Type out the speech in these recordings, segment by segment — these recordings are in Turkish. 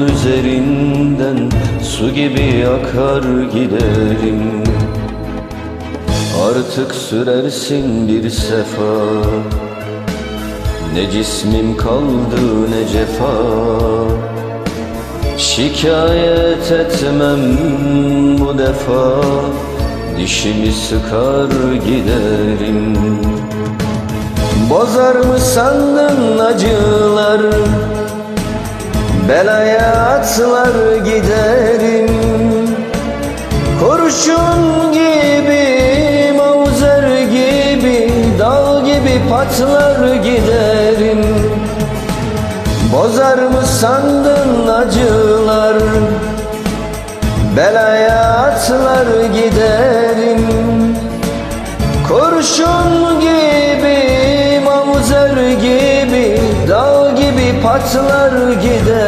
Üzerinden Su gibi akar giderim. Artık sürersin bir sefa. Ne cismim kaldı ne cefa. Şikayet etmem bu defa. Dişimi sıkar giderim. Bozar mı sandın acılar Belaya atlar giderim. Kurşun gibi, mauzer gibi Dal gibi patlar giderim. Bozar mı sandın acılar? Belaya atlar giderim. Kurşun gibi, mauzer gibi Dal gibi patlar giderim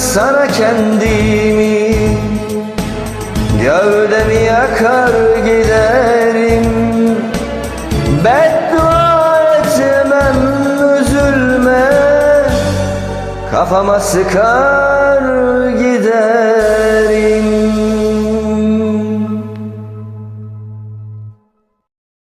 sana kendimi Gövdemi yakar giderim. Beddua etmem üzülme. Kafama sıkar giderim